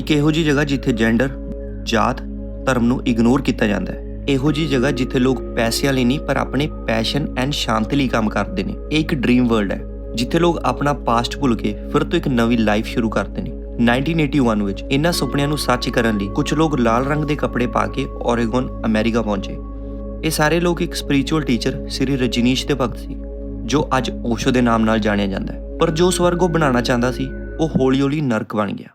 ਇੱਕ ਇਹੋ ਜੀ ਜਗ੍ਹਾ ਜਿੱਥੇ ਜੈਂਡਰ ਜਾਤ, ਧਰਮ ਨੂੰ ਇਗਨੋਰ ਕੀਤਾ ਜਾਂਦਾ ਹੈ। ਇਹੋ ਜੀ ਜਗ੍ਹਾ ਜਿੱਥੇ ਲੋਕ ਪੈਸਿਆਂ ਲਈ ਨਹੀਂ, ਪਰ ਆਪਣੇ ਪੈਸ਼ਨ ਐਂਡ ਸ਼ਾਂਤੀ ਲਈ ਕੰਮ ਕਰਦੇ ਨੇ। ਇਹ ਇੱਕ ਡ੍ਰੀਮ ਵਰਲਡ ਹੈ, ਜਿੱਥੇ ਲੋਕ ਆਪਣਾ ਪਾਸਟ ਭੁੱਲ ਕੇ ਫਿਰ ਤੋਂ ਇੱਕ ਨਵੀਂ ਲਾਈਫ ਸ਼ੁਰੂ ਕਰਦੇ ਨੇ। 1981 ਵਿੱਚ ਇਹਨਾਂ ਸੁਪਨਿਆਂ ਨੂੰ ਸੱਚ ਕਰਨ ਲਈ ਕੁਝ ਲੋਕ ਲਾਲ ਰੰਗ ਦੇ ਕੱਪੜੇ ਪਾ ਕੇ ਓਰੇਗਨ ਅਮਰੀਕਾ ਪਹੁੰਚੇ। ਇਹ ਸਾਰੇ ਲੋਕ ਇੱਕ ਸਪਿਰਚੁਅਲ ਟੀਚਰ ਸ੍ਰੀ ਰਜਨੀਸ਼ ਦੇ ਭਗਤ ਸੀ, ਜੋ ਅੱਜ ਓਸ਼ੋ ਦੇ ਨਾਮ ਨਾਲ ਜਾਣਿਆ ਜਾਂਦਾ ਹੈ। ਪਰ ਜੋ ਸਵਰਗ ਉਹ ਬਣਾਉਣਾ ਚਾਹੁੰਦਾ ਸੀ, ਉਹ ਹੌਲੀ-ਹੌਲੀ ਨਰਕ ਬਣ ਗਿਆ।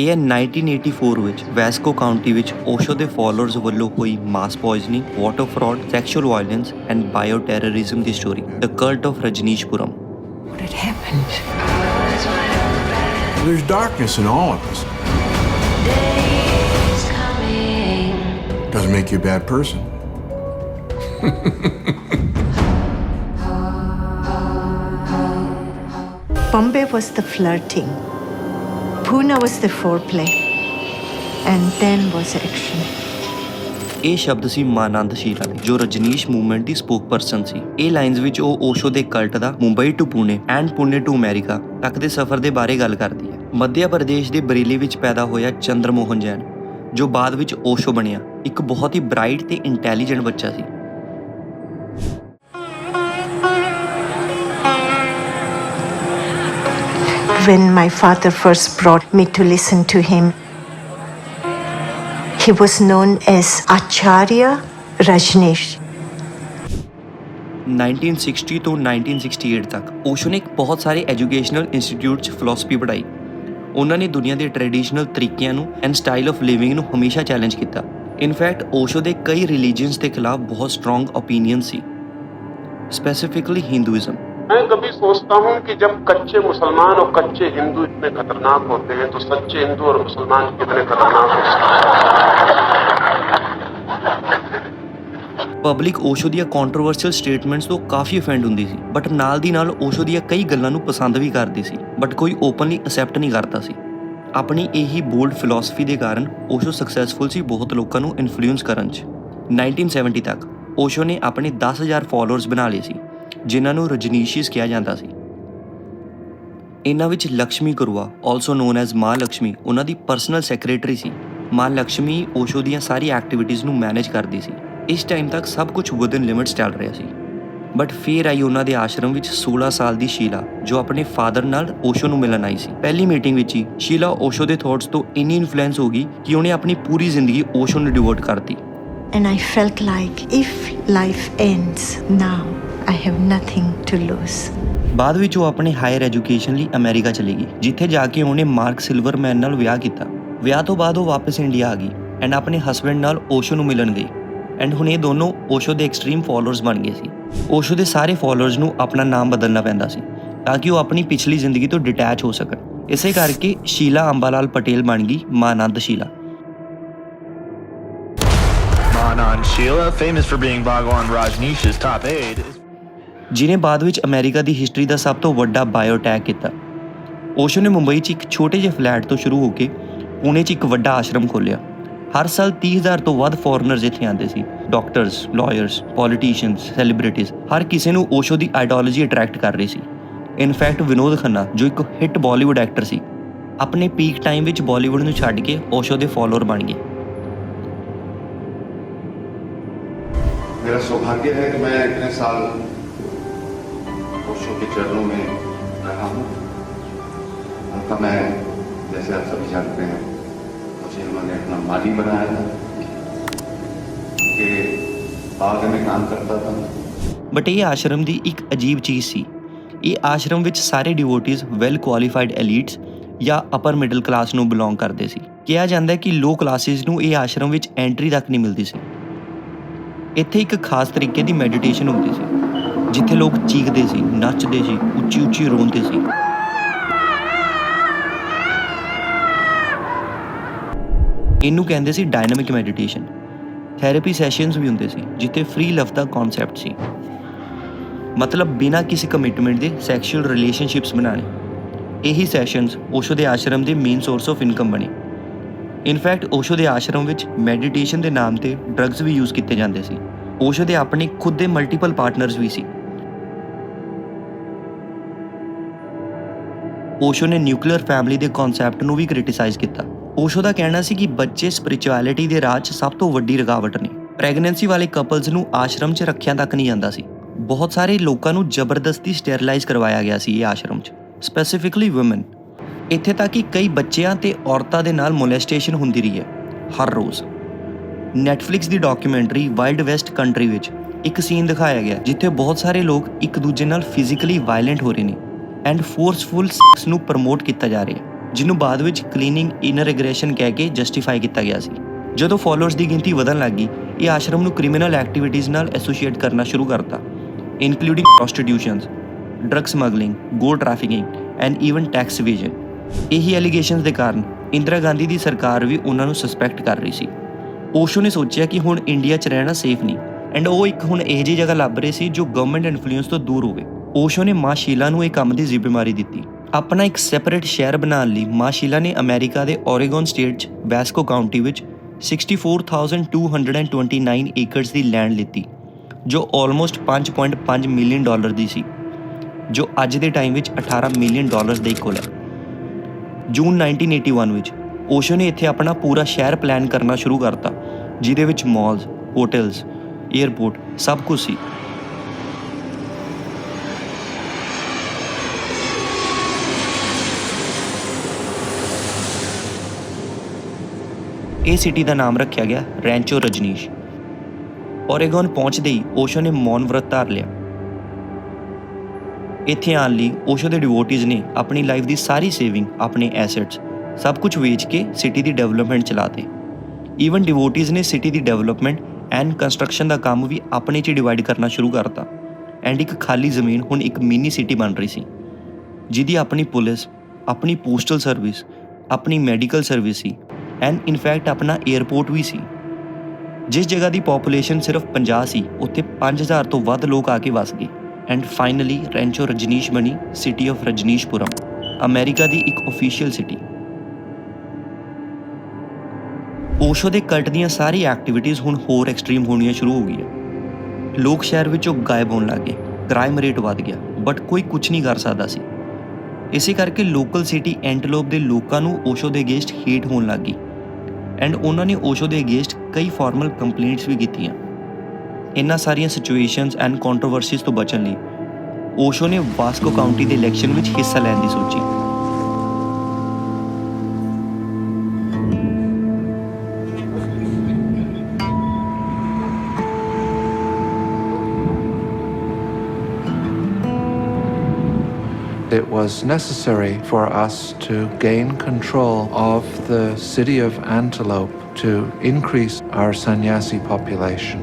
ਇਹ ਹੈ 1984 ਵਿੱਚ ਵੈਸਕੋ ਕਾਉਂਟੀ ਵਿੱਚ ਓਸ਼ੋ ਦੇ ਫਾਲੋਅਰਸ ਵੱਲੋਂ ਹੋਈ mass poisoning water fraud sexual violence and bioterrorism the story the cult of Rajneeshpuram What had happened? There's darkness in all of us. Doesn't make you a bad person. Bombay was the flirting. Pune was the foreplay. And then was action. ਇਹ ਸ਼ਬਦ ਸੀ ਮਾਨੰਦ ਸ਼ੀਲਾ ਦੇ, ਜੋ Rajneesh movement ਦੀ ਸਪੋਕਪਰਸਨ ਸੀ ਇਹ lines ਵਿੱਚ ਉਹ ਓਸ਼ੋ ਦੇ cult the, Mumbai to Pune and Pune to America ਤੱਕ ਦੇ ਸਫ਼ਰ ਦੇ ਬਾਰੇ ਗੱਲ ਕਰਦੀ ਹੈ ਮੱਧ ਪ੍ਰਦੇਸ਼ ਦੇ ਬਰੇਲੀ ਵਿੱਚ ਪੈਦਾ ਹੋਇਆ ਚੰਦਰ ਮੋਹਨ ਜੈਨ, ਜੋ ਬਾਅਦ ਵਿੱਚ ਓਸ਼ੋ ਬਣਿਆ ਇੱਕ ਬਹੁਤ ਹੀ ਬ੍ਰਾਈਟ ਤੇ ਇੰਟੈਲੀਜੈਂਟ ਬੱਚਾ ਸੀ When my father first brought me to listen to him, he was known as Acharya Rajneesh. 1960 ਤੋਂ 1968 ਤੱਕ ਓਸ਼ੋ ਨੇ ਬਹੁਤ ਸਾਰੇ ਐਜੂਕੇਸ਼ਨਲ ਇੰਸਟੀਚਿਊਟ 'ਚ ਫਿਲਾਸਫੀ ਪੜ੍ਹਾਈ ਉਹਨਾਂ ਨੇ ਦੁਨੀਆ ਦੇ ਟ੍ਰੈਡੀਸ਼ਨਲ ਤਰੀਕਿਆਂ ਨੂੰ ਐਂਡ ਸਟਾਈਲ ਆਫ ਲਿਵਿੰਗ ਨੂੰ ਹਮੇਸ਼ਾ ਚੈਲੰਜ ਕੀਤਾ ਇਨਫੈਕਟ ਓਸ਼ੋ ਦੇ ਕਈ ਰਿਲੀਜੀਅਨਸ ਦੇ ਖਿਲਾਫ ਬਹੁਤ ਸਟਰੋਂਗ ਓਪੀਨੀਅਨ ਸੀ ਸਪੈਸੀਫਿਕਲੀ ਹਿੰਦੂਇਜ਼ਮ मैं कभी सोचता हूँ कि जब कच्चे मुसलमान और कच्चे हिंदू इतने खतरनाक होते हैं तो सच्चे हिंदू और मुसलमान कितने खतरनाक हो सकते हैं ਪਬਲਿਕ ਓਸ਼ੋ ਦੀਆਂ ਕੰਟਰੋਵਰਸ਼ੀਅਲ ਸਟੇਟਮੈਂਟਸ ਤੋਂ ਕਾਫੀ ਅਫੈਂਡ ਹੁੰਦੀ ਸੀ ਬਟ ਨਾਲ ਦੀ ਨਾਲ ਓਸ਼ੋ ਦੀਆਂ ਕਈ ਗੱਲਾਂ ਨੂੰ ਪਸੰਦ ਵੀ ਕਰਦੀ ਸੀ ਬਟ ਕੋਈ ਓਪਨਲੀ ਅਸੈਪਟ ਨਹੀਂ ਕਰਦਾ ਸੀ ਆਪਣੀ ਇਹੀ ਬੋਲਡ ਫਿਲਾਸਫੀ ਦੇ ਕਾਰਨ ਓਸ਼ੋ ਸਕਸੈਸਫੁਲ ਸੀ ਬਹੁਤ ਲੋਕਾਂ ਨੂੰ ਇਨਫਲੂਐਂਸ ਕਰਨ 'ਚ 1970 ਤੱਕ ਓਸ਼ੋ ਨੇ ਆਪਣੇ 10000 ਫਾਲੋਅਰਸ ਬਣਾ ਲਏ ਸੀ ਜਿਨ੍ਹਾਂ ਨੂੰ ਰਜਨੀਸ਼ੀਸ ਕਿਹਾ ਜਾਂਦਾ ਸੀ। ਇਹਨਾਂ ਵਿੱਚ ਲక్ష్ਮੀ ਗੁਰੂਆ ਆਲਸੋ ਨੋਨ ਐਜ਼ ਮਾਂ ਲక్ష్ਮੀ ਉਹਨਾਂ ਦੀ ਪਰਸਨਲ ਸੈਕਰੇਟਰੀ ਸੀ। ਮਾਂ ਲక్ష్ਮੀ ਓਸ਼ੋ ਦੀਆਂ ਸਾਰੀ ਐਕਟੀਵਿਟੀਜ਼ ਨੂੰ ਮੈਨੇਜ ਕਰਦੀ ਸੀ। ਇਸ ਟਾਈਮ ਤੱਕ ਸਭ ਕੁਝ ਵਿਦਨ ਲਿਮਿਟਸ ਚੱਲ ਰਿਹਾ ਸੀ। ਬਟ ਫਿਰ ਆਈ ਉਹਨਾਂ ਦੇ ਆਸ਼ਰਮ ਵਿੱਚ 16 ਸਾਲ ਦੀ ਸ਼ੀਲਾ, ਜੋ ਆਪਣੇ ਫਾਦਰ ਨਾਲ ਓਸ਼ੋ ਨੂੰ ਮਿਲਣ ਆਈ ਸੀ। ਪਹਿਲੀ ਮੀਟਿੰਗ ਵਿੱਚ ਹੀ ਸ਼ੀਲਾ ਓਸ਼ੋ ਦੇ ਥਾਟਸ ਤੋਂ ਇੰਨੀ ਇਨਫਲੂਐਂਸ ਹੋ ਗਈ ਕਿ ਉਹਨੇ ਆਪਣੀ ਪੂਰੀ ਜ਼ਿੰਦਗੀ ਓਸ਼ੋ ਨੂੰ ਡਿਵੋਟ ਕਰਤੀ। And I felt like if life ends now I have nothing to lose. ਬਾਅਦ ਵਿੱਚ ਉਹ ਆਪਣੇ ਹਾਇਰ ਐਜੂਕੇਸ਼ਨ ਲਈ ਅਮਰੀਕਾ ਚਲੀ ਗਈ ਜਿੱਥੇ ਜਾ ਕੇ ਉਹਨੇ ਮਾਰਕ ਸਿਲਵਰਮੈਨ ਨਾਲ ਵਿਆਹ ਕੀਤਾ। ਵਿਆਹ ਤੋਂ ਬਾਅਦ ਉਹ ਵਾਪਸ ਇੰਡੀਆ ਆ ਗਈ ਐਂਡ ਆਪਣੇ ਹਸਬੰਡ ਨਾਲ ਓਸ਼ੋ ਨੂੰ ਮਿਲਣ ਗਈ। ਐਂਡ ਹੁਣ ਇਹ ਦੋਨੋਂ ਓਸ਼ੋ ਦੇ ਐਕਸਟ੍ਰੀਮ ਫਾਲੋਅਰਸ ਬਣ ਗਏ ਸੀ। ਓਸ਼ੋ ਦੇ ਸਾਰੇ ਫਾਲੋਅਰਸ ਨੂੰ ਆਪਣਾ ਨਾਮ ਬਦਲਣਾ ਪੈਂਦਾ ਸੀ ਤਾਂ ਕਿ ਉਹ ਆਪਣੀ ਪਿਛਲੀ ਜ਼ਿੰਦਗੀ ਤੋਂ ਡਿਟੈਚ ਹੋ ਸਕਣ। ਇਸੇ ਕਰਕੇ ਸ਼ੀਲਾ ਅੰਬਾਲਾਲ ਪਟੇਲ ਬਣ ਗਈ ਮਾਨੰਦ Sheela. Manan Sheila, famous for being Bhagwan Rajneesh's top aide, is ਜਿਨੇ ਬਾਅਦ ਵਿੱਚ ਅਮਰੀਕਾ ਦੀ ਹਿਸਟਰੀ ਦਾ ਸਭ ਤੋਂ ਵੱਡਾ ਬਾਇਓਟੈਕ ਕੀਤਾ। ਓਸ਼ੋ ਨੇ ਮੁੰਬਈ 'ਚ ਇੱਕ ਛੋਟੇ ਜਿਹੇ ਫਲੈਟ ਤੋਂ ਸ਼ੁਰੂ ਹੋ ਕੇ ਪੂਨੇ 'ਚ ਇੱਕ ਵੱਡਾ ਆਸ਼ਰਮ ਖੋਲ੍ਹਿਆ। ਹਰ ਸਾਲ 30000 ਤੋਂ ਵੱਧ ਫੋਰਨਰਸ ਇੱਥੇ ਆਉਂਦੇ ਸੀ। ਡਾਕਟਰਸ ਲਾਇਰਸ ਪੋਲੀਟੀਸ਼ੀਅਨਸ ਸੈਲੀਬ੍ਰਿਟੀਜ਼ ਹਰ ਕਿਸੇ ਨੂੰ ਓਸ਼ੋ ਦੀ ਆਈਡੀਓਲੋਜੀ ਅਟਰੈਕਟ ਕਰ ਰਹੀ ਸੀ। ਇਨਫੈਕਟ ਵਿਨੋਦ ਖੰਨਾ, ਜੋ ਇੱਕ ਹਿੱਟ ਬਾਲੀਵੁੱਡ ਐਕਟਰ ਸੀ, ਆਪਣੇ ਪੀਕ ਟਾਈਮ ਵਿੱਚ ਬਾਲੀਵੁੱਡ ਨੂੰ ਛੱਡ ਕੇ ਓਸ਼ੋ ਦੇ ਫਾਲੋਅਰ ਬਣ ਗਏ। ਮੇਰਾ ਸੁਭਾਗ ਹੈ ਕਿ ਮੈਂ ਇਤਨੇ ਸਾਲ ओशो के चरणों में रहा हूँ उनका मैं जैसे आप सभी जानते हैं मुझे उन्होंने अपना माली बनाया था कि बाग में काम करता था ਬਟ ਇਹ ਆਸ਼ਰਮ ਦੀ ਇੱਕ ਅਜੀਬ ਚੀਜ਼ ਸੀ ਇਹ ਆਸ਼ਰਮ ਵਿੱਚ ਸਾਰੇ ਡਿਵੋਟੀਜ਼ ਵੈਲ ਕੁਆਲੀਫਾਈਡ ਐਲੀਟਸ ਜਾਂ ਅਪਰ ਮਿਡਲ ਕਲਾਸ ਨੂੰ ਬਿਲੋਂਗ ਕਰਦੇ ਸੀ ਕਿਹਾ ਜਾਂਦਾ ਹੈ ਕਿ ਲੋ ਕਲਾਸਿਸ ਨੂੰ ਇਹ ਆਸ਼ਰਮ ਵਿੱਚ ਐਂਟਰੀ ਤੱਕ ਨਹੀਂ ਮਿਲਦੀ ਸੀ ਇੱਥੇ ਇੱਕ ਖਾਸ ਤਰੀਕੇ ਦੀ ਮੈਡੀਟੇਸ਼ਨ ਹੁੰਦੀ ਸੀ ਜਿੱਥੇ ਲੋਕ ਚੀਖਦੇ ਸੀ, ਨੱਚਦੇ ਸੀ, ਉੱਚੀ ਉੱਚੀ ਰੋਂਦੇ ਸੀ। ਇਹਨੂੰ ਕਹਿੰਦੇ ਸੀ ਡਾਇਨਾਮਿਕ ਮੈਡੀਟੇਸ਼ਨ ਥੈਰੇਪੀ ਸੈਸ਼ਨਸ ਵੀ ਹੁੰਦੇ ਸੀ, ਜਿੱਥੇ ਫ੍ਰੀ ਲਵ ਦਾ ਕਨਸੈਪਟ ਸੀ। ਮਤਲਬ ਬਿਨਾਂ ਕਿਸੇ ਕਮਿਟਮੈਂਟ ਦੇ ਸੈਕਸ਼ੂਅਲ ਰਿਲੇਸ਼ਨਸ਼ਿਪਸ ਬਣਾਣੇ ਇਹੀ ਸੈਸ਼ਨਸ ਓਸ਼ੋ ਦੇ ਆਸ਼ਰਮ ਦੇ ਮੇਨ ਸੋਰਸ ਆਫ ਇਨਕਮ ਬਣੇ। ਇਨਫੈਕਟ ਓਸ਼ੋ ਦੇ ਆਸ਼ਰਮ ਵਿੱਚ ਮੈਡੀਟੇਸ਼ਨ ਦੇ ਨਾਮ ਤੇ ਡਰੱਗਸ ਵੀ ਯੂਜ਼ ਕੀਤੇ ਜਾਂਦੇ ਸੀ। ਓਸ਼ੋ ਦੇ ਆਪਣੇ ਖੁਦ ਦੇ ਮਲਟੀਪਲ ਪਾਰਟਨਰਸ ਵੀ ਸੀ। ਓਸ਼ੋ ਨੇ ਨਿਊਕਲੀਅਰ ਫੈਮਿਲੀ ਦੇ ਕਨਸੈਪਟ ਨੂੰ ਵੀ ਕ੍ਰਿਟਿਸਾਈਜ਼ ਕੀਤਾ। ਓਸ਼ੋ ਦਾ ਕਹਿਣਾ ਸੀ ਕਿ ਬੱਚੇ ਸਪਿਰਚੁਅਲਿਟੀ ਦੇ ਰਾਹ 'ਚ ਸਭ ਤੋਂ ਵੱਡੀ ਰੁਕਾਵਟ ਨੇ। ਪ੍ਰੈਗਨੈਂਸੀ ਵਾਲੇ ਕਪਲਸ ਨੂੰ ਆਸ਼ਰਮ 'ਚ ਰੱਖਿਆ ਤੱਕ ਨਹੀਂ ਜਾਂਦਾ ਸੀ। ਬਹੁਤ ਸਾਰੇ ਲੋਕਾਂ ਨੂੰ ਜ਼ਬਰਦਸਤੀ ਸਟੈਰਲਾਈਜ਼ ਕਰਵਾਇਆ ਗਿਆ ਸੀ ਇਹ ਆਸ਼ਰਮ 'ਚ, ਸਪੈਸੀਫਿਕਲੀ ਔਮਨ ਇੱਥੇ ਤੱਕ ਕਿ ਕਈ ਬੱਚਿਆਂ ਤੇ ਔਰਤਾਂ ਦੇ ਨਾਲ ਮੋਲੈਸਟੇਸ਼ਨ ਹੁੰਦੀ ਰਹੀ ਹੈ, ਹਰ ਰੋਜ਼। ਨੈਟਫਲਿਕਸ ਦੀ ਡਾਕੂਮੈਂਟਰੀ ਵਾਈਲਡ ਵੈਸਟ ਕੰਟਰੀ ਵਿੱਚ ਇੱਕ ਸੀਨ ਦਿਖਾਇਆ ਗਿਆ, ਜਿੱਥੇ ਬਹੁਤ ਸਾਰੇ ਲੋਕ ਇੱਕ ਦੂਜੇ ਨਾਲ ਫਿਜ਼ੀਕਲੀ ਵਾਇਲੈਂਟ ਹੋ ਰਹੇ ਨੇ। ਐਂਡ ਫੋਰਸਫੁਲ ਸੈਕਸ ਨੂੰ ਪ੍ਰਮੋਟ ਕੀਤਾ ਜਾ ਰਿਹਾ ਹੈ, ਜਿਹਨੂੰ ਬਾਅਦ ਵਿੱਚ ਕਲੀਨਿੰਗ ਇਨਰ ਐਗਰੈਸ਼ਨ ਕਹਿ ਕੇ ਜਸਟੀਫਾਈ ਕੀਤਾ ਗਿਆ ਸੀ। ਜਦੋਂ ਫਾਲੋਅਰਸ ਦੀ ਗਿਣਤੀ ਵਧਣ ਲੱਗੀ ਇਹ ਆਸ਼ਰਮ ਨੂੰ ਕ੍ਰਿਮੀਨਲ ਐਕਟੀਵਿਟੀਜ਼ ਨਾਲ ਐਸੋਸੀਏਟ ਕਰਨਾ ਸ਼ੁਰੂ ਕਰਤਾ including prostitutions drug smuggling goal trafficking and even tax evasion ਇਹੀ ਐਲੀਗੇਸ਼ਨਸ ਦੇ ਕਾਰਨ ਇੰਦਰਾ ਗਾਂਧੀ ਦੀ ਸਰਕਾਰ ਵੀ ਉਹਨਾਂ ਨੂੰ ਸਸਪੈਕਟ ਕਰ ਰਹੀ ਸੀ। ਓਸ਼ੋ ਨੇ ਸੋਚਿਆ ਕਿ ਹੁਣ ਇੰਡੀਆ 'ਚ ਰਹਿਣਾ ਸੇਫ ਨਹੀਂ ਐਂਡ ਉਹ ਇੱਕ ਹੁਣ ਇਹੋ ਜਿਹੀ ਜਗ੍ਹਾ ਲੱਭ ਰਹੇ ਸੀ ਜੋ ਗਵਰਨਮੈਂਟ ਇਨਫਲੂਐਂਸ ਤੋਂ ਦੂਰ ਹੋਵੇ। ਓਸ਼ੋ ਨੇ ਮਾਂ ਸ਼ੀਲਾ ਨੂੰ ਇਹ ਕੰਮ ਦੀ ਜ਼ਿੰਮੇਵਾਰੀ ਦਿੱਤੀ। ਆਪਣਾ ਇੱਕ ਸੈਪਰੇਟ ਸ਼ਹਿਰ ਬਣਾਉਣ ਲਈ ਮਾਂ ਸ਼ੀਲਾ ਨੇ ਅਮਰੀਕਾ ਦੇ ਓਰੇਗਨ ਸਟੇਟ 'ਚ ਵੈਸਕੋ ਕਾਉਂਟੀ ਵਿੱਚ 64229 ਏਕੜਸ ਦੀ ਲੈਂਡ ਲਿੱਤੀ, ਜੋ ਆਲਮੋਸਟ 5.5 ਮਿਲੀਅਨ ਡਾਲਰ ਦੀ ਸੀ, ਜੋ ਅੱਜ ਦੇ ਟਾਈਮ ਵਿੱਚ 18 ਮਿਲੀਅਨ ਡਾਲਰ ਦੇ ਇਕੁਅਲ ਹੈ। ਜੂਨ 1981 ਵਿੱਚ ਓਸ਼ੋ ਨੇ ਇੱਥੇ ਆਪਣਾ ਪੂਰਾ ਸ਼ਹਿਰ ਪਲਾਨ ਕਰਨਾ ਸ਼ੁਰੂ ਕਰਤਾ, ਜਿਹਦੇ ਵਿੱਚ ਮਾਲਸ ਹੋਟਲਸ 에ਅਰਪੋਰਟ ਸਭ ਕੁਝ ਸੀ। ਇਹ ਸਿਟੀ ਦਾ ਨਾਮ ਰੱਖਿਆ ਗਿਆ ਰੈਂਚੋ ਰਜਨੀਸ਼। ਓਰੇਗਨ ਪਹੁੰਚਦੇ ਹੀ ਓਸ਼ੋ ਨੇ ਮੌਨ ਵਰਤ ਧਾਰ ਲਿਆ। ਇੱਥੇ ਆਉਣ ਲਈ ਓਸ਼ੋ ਦੇ ਡਿਵੋਟੀਜ਼ ਨੇ ਆਪਣੀ ਲਾਈਫ ਦੀ ਸਾਰੀ ਸੇਵਿੰਗ ਆਪਣੇ ਐਸੈਟਸ ਸਭ ਕੁਝ ਵੇਚ ਕੇ ਸਿਟੀ ਦੀ ਡਿਵੈਲਪਮੈਂਟ ਚਲਾਤੇ। ਈਵਨ ਡਿਵੋਟੀਜ਼ ਨੇ ਸਿਟੀ ਦੀ ਡਿਵੈਲਪਮੈਂਟ ਐਂਡ ਕੰਸਟਰਕਸ਼ਨ ਦਾ ਕੰਮ ਵੀ ਆਪਣੇ 'ਚ ਡਿਵਾਈਡ ਕਰਨਾ ਸ਼ੁਰੂ ਕਰਤਾ। ਐਂਡ ਇੱਕ ਖਾਲੀ ਜ਼ਮੀਨ ਹੁਣ ਇੱਕ ਮਿਨੀ ਸਿਟੀ ਬਣ ਰਹੀ ਸੀ। ਜਿਹਦੀ ਆਪਣੀ ਪੁਲਿਸ, ਆਪਣੀ ਪੋਸਟਲ ਸਰਵਿਸ ਆਪਣੀ ਮੈਡੀਕਲ ਸਰਵਿਸ ਸੀ। ਐਂਡ ਇਨਫੈਕਟ ਆਪਣਾ 에ਅਰਪੋਰਟ ਵੀ ਸੀ। ਜਿਸ ਜਗ੍ਹਾ ਦੀ ਪੋਪੂਲੇਸ਼ਨ ਸਿਰਫ 50 ਸੀ, ਉੱਥੇ 5000 ਤੋਂ ਵੱਧ ਲੋਕ ਆ ਕੇ ਵਸ ਗਏ। ਐਂਡ ਫਾਈਨਲੀ ਰੈਂਚੋ ਰਜਨੀਸ਼ ਬਣੀ ਸਿਟੀ ਆਫ ਰਜਨੀਸ਼ਪੁਰਮ ਅਮਰੀਕਾ ਦੀ ਇੱਕ ਅਫੀਸ਼ੀਅਲ ਸਿਟੀ ਓਸ਼ੋ ਦੇ ਕਲਟ ਦੀਆਂ ਸਾਰੀ ਐਕਟੀਵਿਟੀਜ਼ ਹੁਣ ਹੋਰ ਐਕਸਟ੍ਰੀਮ ਹੋਣੀਆਂ ਸ਼ੁਰੂ ਹੋ ਗਈਆਂ। ਲੋਕ ਸ਼ਹਿਰ ਵਿੱਚੋਂ ਗਾਇਬ ਹੋਣ ਲੱਗੇ ਕ੍ਰਾਈਮ ਰੇਟ ਵੱਧ ਗਿਆ ਬਟ ਕੋਈ ਕੁਝ ਨਹੀਂ ਕਰ ਸਕਦਾ ਸੀ। ਇਸੇ ਕਰਕੇ ਲੋਕਲ ਸਿਟੀ ਐਂਟਲੋਪ ਦੇ ਲੋਕਾਂ ਨੂੰ ਓਸ਼ੋ ਦੇ ਅਗੇਂਸਟ ਹੇਟ ਹੋਣ ਲੱਗੀ ਐਂਡ ਉਹਨਾਂ ਨੇ ਓਸ਼ੋ ਦੇ ਅਗੇਂਸਟ ਕਈ ਫਾਰਮਲ ਕੰਪਲੇਂਟਸ ਵੀ ਕੀਤੀਆਂ। ਇਹਨਾਂ ਸਾਰੀਆਂ ਸਿਚੁਏਸ਼ਨਸ ਐਂਡ ਕੰਟਰੋਵਰਸੀਜ਼ ਤੋਂ ਬਚਣ ਲਈ ਓਸ਼ੋ ਨੇ ਵਾਸਕੋ ਕਾਉਂਟੀ ਦੇ ਇਲੈਕਸ਼ਨ ਵਿੱਚ ਹਿੱਸਾ ਲੈਣ ਦੀ ਸੋਚੀ। It was necessary for us to gain control of the city of Antelope to increase our sannyasi population.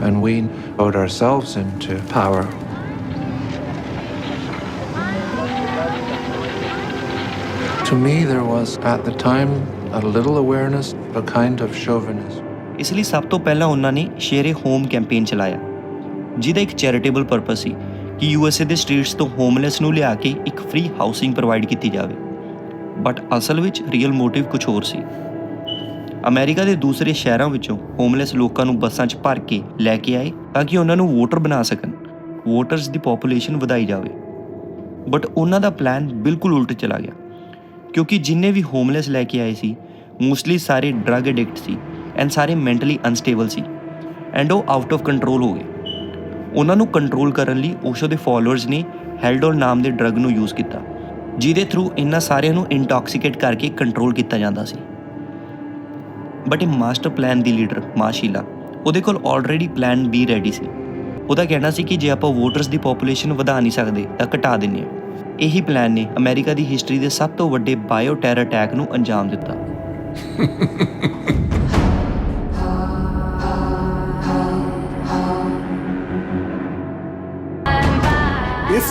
And we vote ourselves into power. To me, there was at the time a little awareness, a kind of chauvinism. ਇਸ ਲਈ ਸਭ ਤੋਂ ਪਹਿਲਾਂ ਉਹਨਾਂ ਨੇ ਸ਼ੇਰੇ home campaign ਚਲਾਇਆ ਜਿਹਦਾ ਇੱਕ ਚੈਰੀਟੇਬਲ ਪਰਪਸ ਸੀ ਕਿ ਯੂਐਸਏ ਦੇ ਸਟਰੀਟਸ ਤੋਂ ਹੋਮਲੈਸ ਨੂੰ ਲਿਆ ਕੇ ਇੱਕ ਫ੍ਰੀ ਹਾਊਸਿੰਗ ਪ੍ਰੋਵਾਈਡ ਕੀਤੀ ਜਾਵੇ। ਬਟ ਅਸਲ ਵਿੱਚ ਰੀਅਲ ਮੋਟਿਵ ਕੁਝ ਹੋਰ ਸੀ। ਅਮਰੀਕਾ ਦੇ ਦੂਸਰੇ ਸ਼ਹਿਰਾਂ ਵਿੱਚੋਂ ਹੋਮਲੈਸ ਲੋਕਾਂ ਨੂੰ ਬੱਸਾਂ 'ਚ ਭਰ ਕੇ ਲੈ ਕੇ ਆਏ ਤਾਂ ਕਿ ਉਹਨਾਂ ਨੂੰ ਵੋਟਰ ਬਣਾ ਸਕਣ। ਵੋਟਰਸ ਦੀ ਪੋਪੂਲੇਸ਼ਨ ਵਧਾਈ ਜਾਵੇ। ਬਟ ਉਹਨਾਂ ਦਾ ਪਲਾਨ ਬਿਲਕੁਲ ਉਲਟ ਚਲਾ ਗਿਆ। ਕਿਉਂਕਿ ਜਿੰਨੇ ਵੀ ਹੋਮਲੈਸ ਲੈ ਕੇ ਆਏ ਸੀ ਮੋਸਟਲੀ ਸਾਰੇ ਡਰੱਗ ਐਡਿਕਟ ਸੀ ਐਂਡ ਸਾਰੇ ਮੈਂਟਲੀ ਅਨਸਟੇਬਲ ਸੀ। ਐਂਡ ਉਹ ਆਊਟ ਆਫ ਕੰਟਰੋਲ ਹੋ ਗਏ। ਉਹਨਾਂ ਨੂੰ ਕੰਟਰੋਲ ਕਰਨ ਲਈ ਓਸ਼ੋ ਦੇ ਫਾਲੋਅਰਸ ਨੇ ਹੈਲਡੋਲ ਨਾਮ ਦੇ ਡਰੱਗ ਨੂੰ ਯੂਜ਼ ਕੀਤਾ, ਜਿਹਦੇ ਥਰੂ ਇਹਨਾਂ ਸਾਰਿਆਂ ਨੂੰ ਇੰਟੌਕਸੀਕੇਟ ਕਰਕੇ ਕੰਟਰੋਲ ਕੀਤਾ ਜਾਂਦਾ ਸੀ। ਬਟ ਇਹ ਮਾਸਟਰ ਪਲਾਨ ਦੀ ਲੀਡਰ ਮਾਸ਼ੀਲਾ ਉਹਦੇ ਕੋਲ ਆਲਰੇਡੀ ਪਲਾਨ ਬੀ ਰੈਡੀ ਸੀ। ਉਹਦਾ ਕਹਿਣਾ ਸੀ ਕਿ ਜੇ ਆਪਾਂ ਵੋਟਰਸ ਦੀ ਪੋਪੂਲੇਸ਼ਨ ਵਧਾ ਨਹੀਂ ਸਕਦੇ, ਤਾਂ ਘਟਾ ਦਿੰਨੇ ਆ ਇਹੀ ਪਲਾਨ ਨੇ ਅਮਰੀਕਾ ਦੀ ਹਿਸਟਰੀ ਦੇ ਸਭ ਤੋਂ ਵੱਡੇ ਬਾਇਓ ਟੈਰਰ ਅਟੈਕ ਨੂੰ ਅੰਜਾਮ ਦਿੱਤਾ।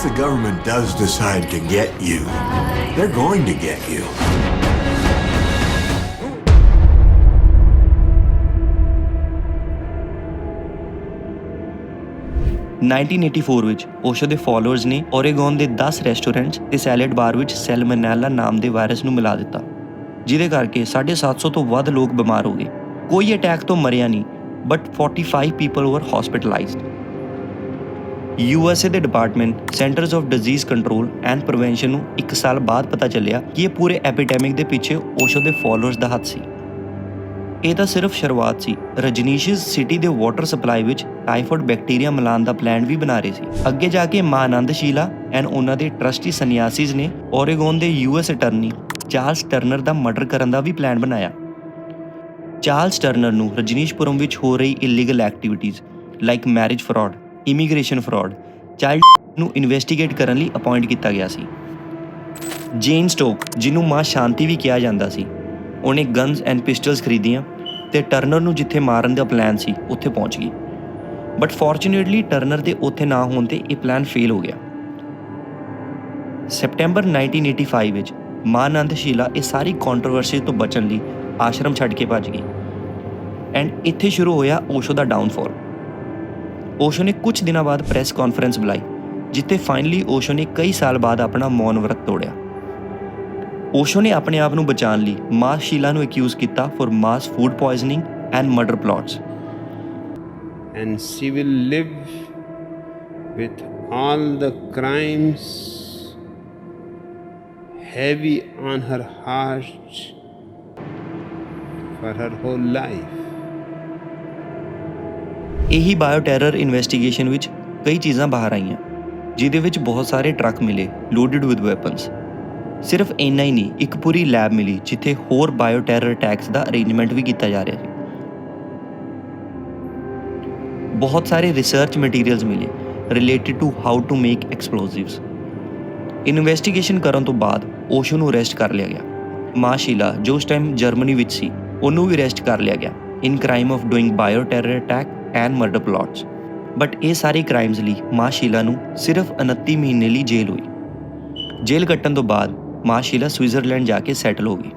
The government does decide to get you, they're going to get you. । 1984 ਵਿੱਚ ਓਸ਼ੋ ਦੇ ਫਾਲੋਅਰਸ ਨੇ ਓਰੇਗਨ ਦੇ 10 ਰੈਸਟੋਰੈਂਟਸ ਤੇ ਸੈਲਡ ਬਾਰ ਵਿੱਚ ਸੈਲਮੋਨੈਲਾ ਨਾਮ ਦੇ ਵਾਇਰਸ ਨੂੰ ਮਿਲਾ ਦਿੱਤਾ ਜਿਹਦੇ ਕਰਕੇ 750 ਤੋਂ ਵੱਧ ਲੋਕ ਬਿਮਾਰ ਹੋ ਗਏ ਕੋਈ ਅਟੈਕ ਤੋਂ ਮਰਿਆ ਨਹੀਂ but 45 people were hospitalised USA ਦੇ department centres of disease control and prevention ਨੂੰ 1 ਸਾਲ ਬਾਅਦ ਪਤਾ ਚੱਲਿਆ ਕਿ ਇਹ ਪੂਰੇ ਐਪੀਡੈਮਿਕ ਦੇ ਪਿੱਛੇ ਓਸ਼ੋ ਦੇ ਫਾਲੋਅਰਸ ਦਾ ਹੱਥ ਸੀ। ਇਹ ਤਾਂ ਸਿਰਫ ਸ਼ੁਰੂਆਤ ਸੀ। ਰਜਨੀਸ਼ਸ ਸਿਟੀ ਦੇ ਵਾਟਰ ਸਪਲਾਈ ਵਿੱਚ ਟਾਈਫਾਇਡ ਬੈਕਟੀਰੀਆ ਮਿਲਾਉਣ ਦਾ ਪਲਾਨ ਵੀ ਬਣਾ ਰਹੇ ਸੀ। ਅੱਗੇ ਜਾ ਕੇ ਮਾਂ ਆਨੰਦ ਸ਼ੀਲਾ ਐਂਡ ਉਹਨਾਂ ਦੇ ਟਰਸਟੀ ਸੰਨਿਆਸੀਜ਼ ਨੇ ਓਰੇਗੋਨ ਦੇ ਯੂਐਸ ਅਟਰਨੀ ਚਾਰਲਸ ਟਰਨਰ ਦਾ ਮਰਡਰ ਕਰਨ ਦਾ ਵੀ ਪਲਾਨ ਬਣਾਇਆ। ਚਾਰਲਸ ਟਰਨਰ ਨੂੰ ਰਜਨੀਸ਼ਪੁਰਮ ਵਿੱਚ ਹੋ ਰਹੀ illegal activities like marriage fraud immigration fraud, child ਨੂੰ ਇਨਵੈਸਟੀਗੇਟ ਕਰਨ ਲਈ ਅਪਾਇੰਟ ਕੀਤਾ ਗਿਆ ਸੀ। ਜੇਨ ਸਟੋਕ, ਜਿਹਨੂੰ ਮਾਂ ਸ਼ਾਂਤੀ ਵੀ ਕਿਹਾ ਜਾਂਦਾ ਸੀ, ਉਹਨੇ ਗਨਸ ਐਂਡ ਪਿਸਟਲਸ ਖਰੀਦੀਆਂ ਤੇ ਟਰਨਰ ਨੂੰ ਜਿੱਥੇ ਮਾਰਨ ਦਾ ਪਲਾਨ ਸੀ, ਉੱਥੇ ਪਹੁੰਚ ਗਈ। ਬਟ ਫੋਰਚੂਨੇਟਲੀ ਟਰਨਰ ਦੇ ਉੱਥੇ ਨਾ ਹੋਣ ਤੇ ਇਹ ਪਲਾਨ ਫੇਲ ਹੋ ਗਿਆ। ਸਪਟੈਂਬਰ 1985 ਵਿੱਚ ਮਾਂ ਆਨੰਦ ਸ਼ੀਲਾ ਇਹ ਸਾਰੀ ਕੰਟਰੋਵਰਸੀ ਤੋਂ ਬਚਣ ਲਈ ਆਸ਼ਰਮ ਛੱਡ ਕੇ ਭੱਜ ਗਈ। ਐਂਡ ਇੱਥੇ ਸ਼ੁਰੂ ਹੋਇਆ ਓਸ਼ੋ ਦਾ ਡਾਊਨਫਾਲ ਓਸ਼ੋ ਨੇ ਕੁਝ ਦਿਨਾਂ ਬਾਅਦ ਪ੍ਰੈਸ ਕਾਨਫਰੰਸ ਬੁਲਾਈ, ਜਿੱਥੇ ਫਾਈਨਲੀ ਓਸ਼ੋ ਨੇ ਕਈ ਸਾਲ ਬਾਅਦ ਆਪਣਾ ਮੌਨ ਵਰਤ ਤੋੜਿਆ ਓਸ਼ੋ ਨੇ ਆਪਣੇ ਆਪ ਨੂੰ ਬਚਾਉਣ ਲਈ ਮਾਂ ਸ਼ੀਲਾ ਨੂੰ ਅਕਿਊਜ਼ ਕੀਤਾ for mass food poisoning and murder plots and she will live with all the crimes heavy on her heart for her whole life. ਇਹੀ ਬਾਇਓ ਟੈਰਰ ਇਨਵੈਸਟੀਗੇਸ਼ਨ ਵਿੱਚ ਕਈ ਚੀਜ਼ਾਂ ਬਾਹਰ ਆਈਆਂ, ਜਿਹਦੇ ਵਿੱਚ ਬਹੁਤ ਸਾਰੇ ਟਰੱਕ ਮਿਲੇ ਲੋਡਡ ਵਿਦ ਵੈਪਨਸ ਸਿਰਫ ਇੰਨਾ ਹੀ ਨਹੀਂ, ਇੱਕ ਪੂਰੀ ਲੈਬ ਮਿਲੀ ਜਿੱਥੇ ਹੋਰ ਬਾਇਓ ਟੈਰਰ ਅਟੈਕਸ ਦਾ ਅਰੇਂਜਮੈਂਟ ਵੀ ਕੀਤਾ ਜਾ ਰਿਹਾ ਸੀ। ਬਹੁਤ ਸਾਰੇ ਰਿਸਰਚ ਮਟੀਰੀਅਲਸ ਮਿਲੇ related to how to make explosives investigation ਕਰਨ ਤੋਂ ਬਾਅਦ ਓਸ਼ੋ ਨੂੰ ਅਰੈਸਟ ਕਰ ਲਿਆ ਗਿਆ। ਮਾਂ ਸ਼ੀਲਾ, ਜੋ ਉਸ ਟਾਈਮ ਜਰਮਨੀ ਵਿੱਚ ਸੀ, ਉਹਨੂੰ ਵੀ ਅਰੈਸਟ ਕਰ ਲਿਆ ਗਿਆ। In crime of doing bio terror attack and murder plots but ਇਹ ਸਾਰੇ ਕ੍ਰਾਈਮਸ ਲਈ ਮਾਂ ਸ਼ੀਲਾ ਨੂੰ ਸਿਰਫ 29 ਮਹੀਨੇ ਲਈ ਜੇਲ੍ਹ ਹੋਈ। ਜੇਲ੍ਹ ਕੱਟਣ ਤੋਂ ਬਾਅਦ ਮਾਂ ਸ਼ੀਲਾ ਸਵਿਟਜ਼ਰਲੈਂਡ ਜਾ ਕੇ ਸੈਟਲ ਹੋ ਗਈ।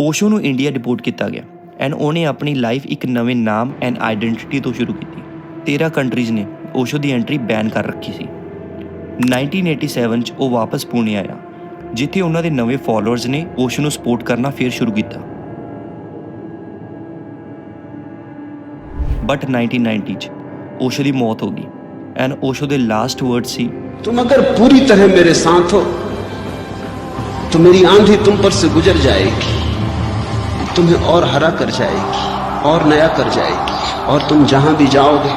ਓਸ਼ੋ ਨੂੰ ਇੰਡੀਆ ਡਿਪੋਰਟ ਕੀਤਾ ਗਿਆ ਐਂਡ ਉਹਨੇ ਆਪਣੀ ਲਾਈਫ ਇੱਕ ਨਵੇਂ ਨਾਮ ਐਂਡ ਆਇਡੈਂਟੀਟੀ ਤੋਂ ਸ਼ੁਰੂ ਕੀਤੀ। 13 ਕੰਟਰੀਜ਼ ਨੇ ਓਸ਼ੋ ਦੀ ਐਂਟਰੀ ਬੈਨ ਕਰ ਰੱਖੀ ਸੀ। 1987 ਚ ਉਹ ਵਾਪਸ ਪੁਣੇ ਆਇਆ। ਜਿੱਥੇ ਉਹਨਾਂ ਦੇ ਨਵੇਂ ਫਾਲੋਅਰਸ ਨੇ ਓਸ਼ੋ ਨੂੰ ਸਪੋਰਟ ਕਰਨਾ ਫੇਰ ਸ਼ੁਰੂ ਕੀਤਾ ਬਟ 1990 ਚ ਓਸ਼ੋ ਦੀ ਮੌਤ ਹੋ ਗਈ ਐਂਡ ਓਸ਼ੋ ਦੇ ਲਾਸਟ ਵਰਡ ਸੀ तुम अगर पूरी तरह मेरे साथ हो तो मेरी आंधी तुम पर से गुजर जाएगी तुम्हें और हरा कर जाएगी और नया कर जाएगी और तुम जहां भी जाओगे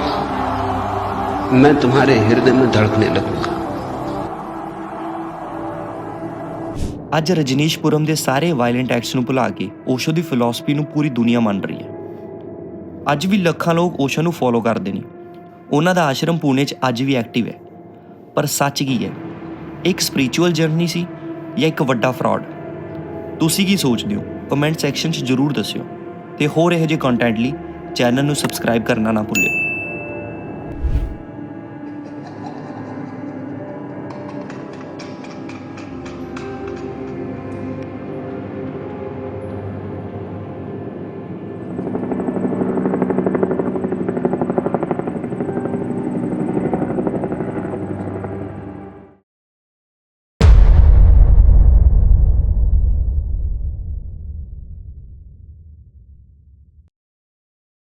मैं तुम्हारे हृदय में धड़कने लगूंगा ਅੱਜ ਰਜਨੀਸ਼ਪੁਰਮ ਦੇ ਸਾਰੇ ਵਾਇਲੈਂਟ ਐਕਟਸ ਨੂੰ ਭੁਲਾ ਕੇ ਓਸ਼ੋ ਦੀ ਫਿਲਾਸਫੀ ਨੂੰ ਪੂਰੀ ਦੁਨੀਆ ਮੰਨ ਰਹੀ ਹੈ। ਅੱਜ ਵੀ ਲੱਖਾਂ ਲੋਕ ਓਸ਼ੋ ਨੂੰ ਫੋਲੋ ਕਰਦੇ ਨੇ। ਉਹਨਾਂ ਦਾ ਆਸ਼ਰਮ ਪੂਨੇ 'ਚ ਅੱਜ ਵੀ ਐਕਟਿਵ ਹੈ। ਪਰ ਸੱਚ ਕੀ ਹੈ? ਇੱਕ ਸਪਿਰਚੁਅਲ ਜਰਨੀ ਸੀ ਜਾਂ ਇੱਕ ਵੱਡਾ ਫਰਾਡ ਤੁਸੀਂ ਕੀ ਸੋਚਦੇ ਹੋ? ਕਮੈਂਟ ਸੈਕਸ਼ਨ 'ਚ ਜਰੂਰ ਦੱਸਿਓ। ਤੇ ਹੋਰ ਇਹੋ ਜਿਹੇ ਕੰਟੈਂਟ ਲਈ ਚੈਨਲ ਨੂੰ ਸਬਸਕ੍ਰਾਈਬ ਕਰਨਾ ਨਾ ਭੁੱਲਿਓ।